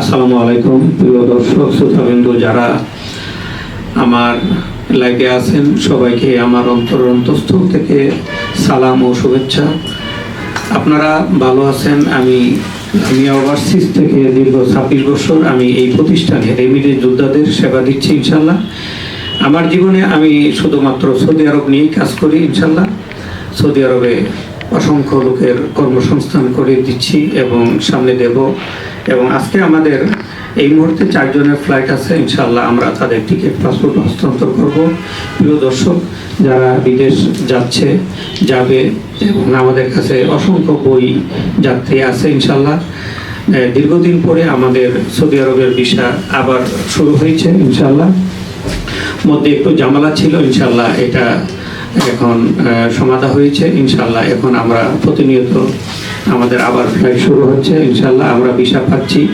আসসালামু আলাইকুম, প্রিয় দর্শক, শ্রোতাবিন্দু, যারা আমার লাইভে আছেন, সবাইকে আমার অন্তর অন্তঃস্থল থেকে সালাম ও শুভেচ্ছা। আপনারা ভালো আছেন? আমি আমি ওভারসিজ থেকে দীর্ঘ ছাব্বিশ বছর আমি এই প্রতিষ্ঠানে রেমিডি যোদ্ধাদের সেবা দিচ্ছি ইনশাল্লাহ আমার জীবনে আমি শুধুমাত্র সৌদি আরব নিয়েই কাজ করি ইনশাল্লাহ সৌদি আরবে অসংখ্য লোকের কর্মসংস্থান করে দিচ্ছি এবং সামনে দেব। এবং আজকে আমাদের এই মুহূর্তে চারজনের ফ্লাইট আছে ইনশাল্লাহ আমরা তাদের টিকিট পাসপোর্ট হস্তান্তর করব। প্রিয় দর্শক, যারা বিদেশ যাচ্ছে, যাবে এবং আমাদের কাছে অসংখ্য বই যাত্রী আছে ইনশাল্লাহ দীর্ঘদিন পরে আমাদের সৌদি আরবের ভিসা আবার শুরু হয়েছে ইনশাল্লাহ মধ্যে একটু জামালা ছিল ইনশাল্লাহ এটা এখন সমাধা হয়েছে ইনশাল্লাহ এখন আমরা প্রতিনিয়ত আমাদের আবার ফ্লাইট শুরু হচ্ছে ইনশাল্লাহ আমরা ভিসা পাচ্ছি।